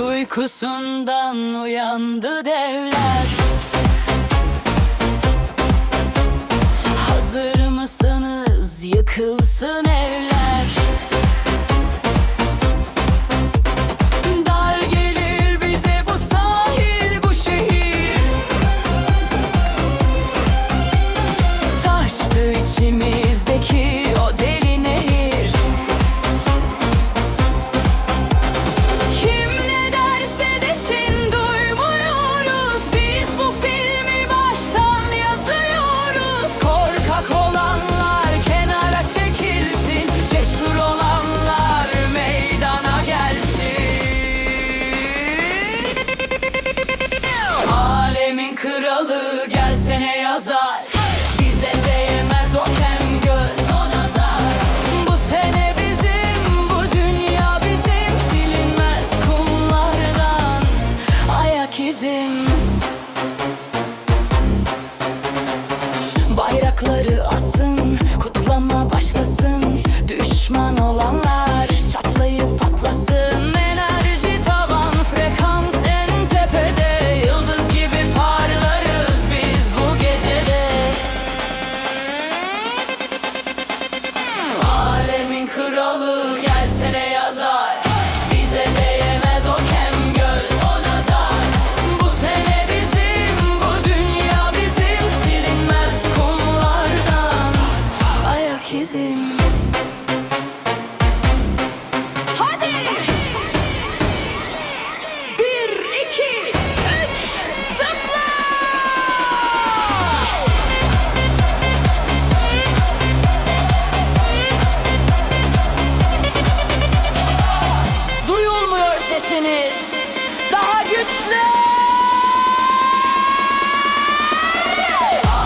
Uykusundan uyandı devler. Hazır mısınız? Yıkılsın sene yazar. Bize değmez o kem göz. O nazar. Bu sene bizim bu dünya bizim. Silinmez kumlardan ayak izim Bayrakları asın kutlama başlasın. Düşman olanlar misiniz? Daha güçlü!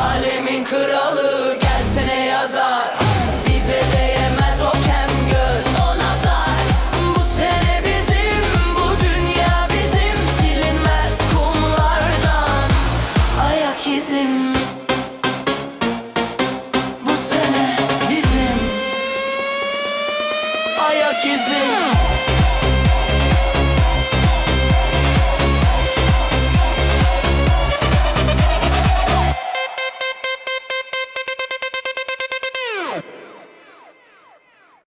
Alemin kralı gelsene yazar. Bize değemez o kem göz. O nazar. Bu sene bizim bu dünya bizim. Silinmez kumlardan. Ayak izim. Bu sene bizim. Ayak izim.